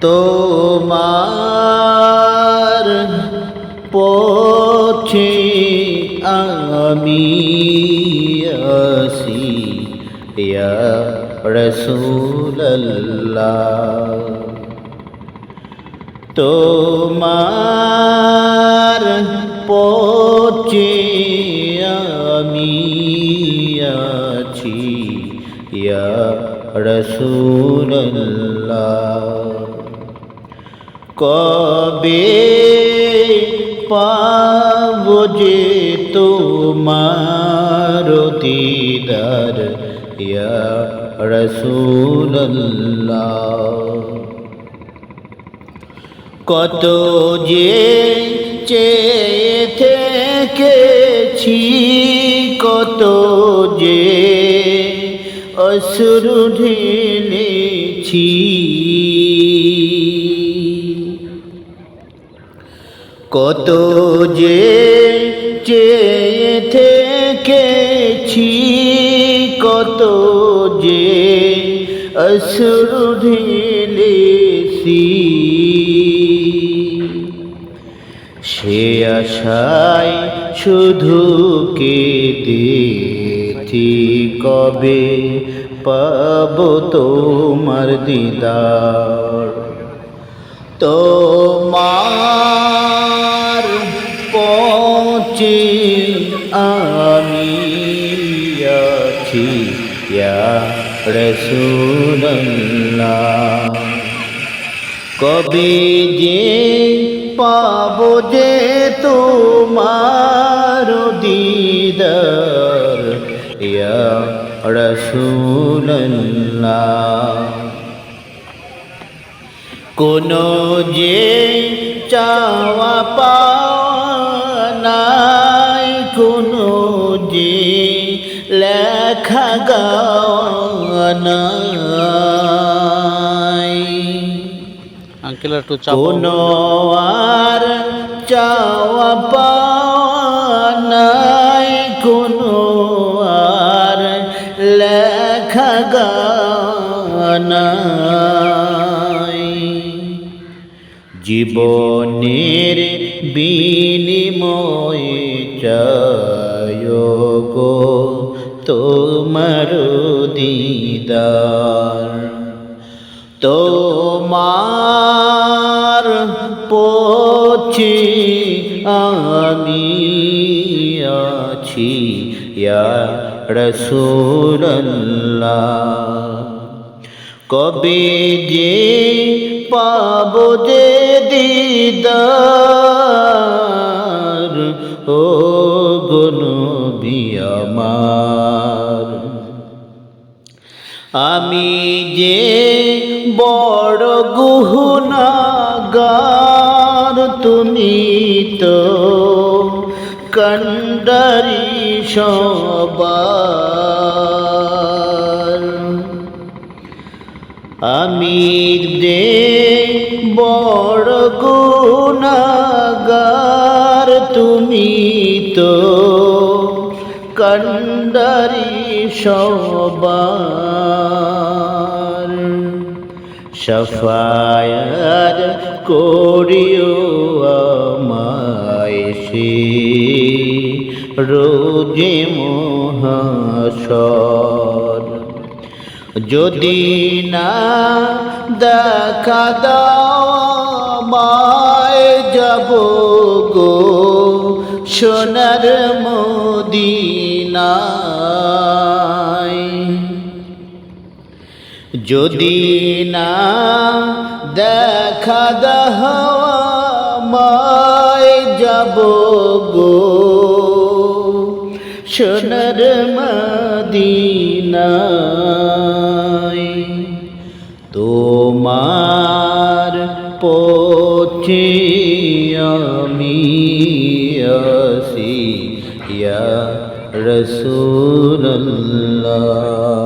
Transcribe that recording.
তোমার পথে আমি আসি ইয়া রসুল্লাহ তোমার পথে আমি আছি ইয়া রসুল্লাহ কবে পাব যে তোমার দিদার? ইয়া রসুল্লাহ কত যে চেয়ে থেকেছি, কত যে অসুর ঢেলেছি। কত যে চেয়ে থেকেছি, কত যে অসুর ঢেলেছি। সে আশায় শুধু কেঁদেছি, কবে পাব তোমার দিদার? তোমার ইয়া রসুল্লাহ কবে যে পাব যে তোমার দিদার ইয়া রসুল্লাহ কোনো যে চাওয়া পাওয়া নাই আঙ্কেল একটু কোনো আর চাওয়া পাওয়া নাই কোনো আর লেখা গাওয়া নাই জীবনের বিনিময়ে চায় গো তোমার দিদার। তোমার পথে আমি আছি ইয়া রসুল্লাহ কবে যে পাব যে দিদার আমার। আমি যে বড় গুহনাগার তুমি তো কন্ডারি সবার। আমি দে বড় গুণাগার তুমি কন্ডারি সবার। সফায়ার করিও আমায় সে রোজে মহাসর। যদি না দেখা দাওয়ায় যাব গো সোনার মদিনায় যদি না দেখা দাওয়ায় যাব গো। সোনার মদিনায় তোমার পথে আমি আসি রসুল্লাহ